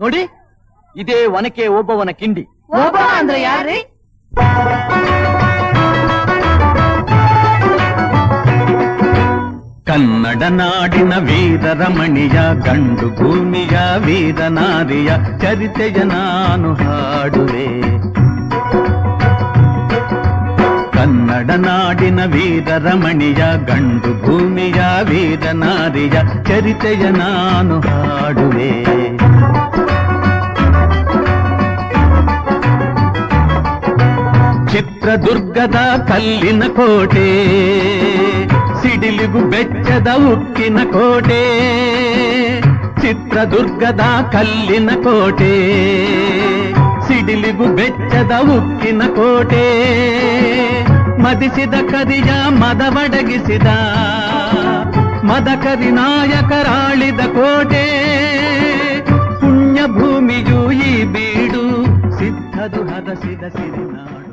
ನೋಡಿ ಇದೇ ಒನಕೆ ಒಬ್ಬವನ ಕಿಂಡಿ. ಒಬ್ಬ ಅಂದ್ರೆ ಯಾರ್ರಿ? ಕನ್ನಡ ನಾಡಿನ ವೀರರಮಣಿಯ ಗಂಡು ಭೂಮಿಯ ವೀರನಾರಿಯ ಚರಿತೆಯ ನಾನು ಹಾಡುವೆ. ಕನ್ನಡ ನಾಡಿನ ವೀರರಮಣಿಯ ಗಂಡು ಭೂಮಿಯ ವೀರನಾರಿಯ ಚರಿತೆಯ ನಾನು ಹಾಡುವೆ. ಚಿತ್ರದುರ್ಗದ ಕಲ್ಲಿನ ಕೋಟೆ ಸಿಡಿಲಿಗು ಬೆಚ್ಚದ ಉಕ್ಕಿನ ಕೋಟೆ ಚಿತ್ರದುರ್ಗದ ಕಲ್ಲಿನ ಕೋಟೆ ಸಿಡಿಲಿಗು ಬೆಚ್ಚದ ಉಕ್ಕಿನ ಕೋಟೆ ಮದಿಸಿದ ಕರಿಯ ಮದವಡಗಿಸಿದ ಮದಕರಿ ನಾಯಕರಾಳಿದ ಕೋಟೆ ಪುಣ್ಯ ಭೂಮಿಯು ಈ ಬೀಡು ಸಿದ್ಧದು ಹದಸಿದ ಸಿರಿನಾಡು